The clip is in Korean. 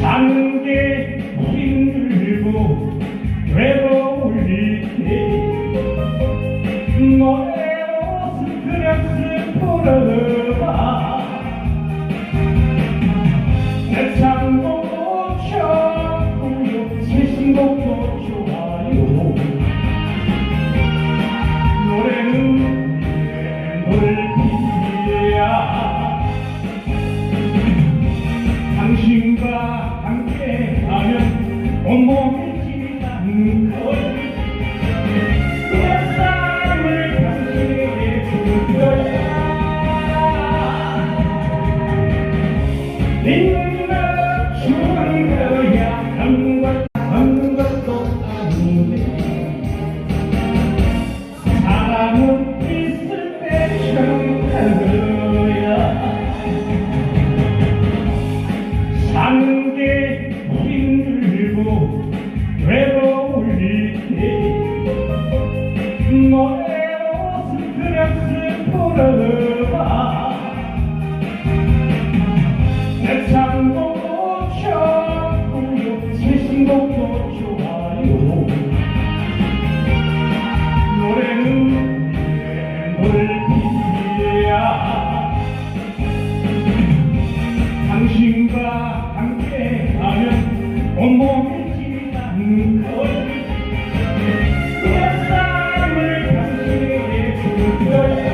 사는 게 힘들고 외로울 때 너의 옷을 그냥 슬퍼봐 내 상도 좋고요 제 신곡도 좋아요. 노래는 내 노래를 거야. 당신과 함께 하면 온몸에 힘이 나는 걸 있는 주는 거야. 노래로 슬그렸을 부르는 밤내 창고도 좋고요 제 신곡도 좋아요 노래는 물빛이야 당신과 함께하면 온몸이 Hallelujah.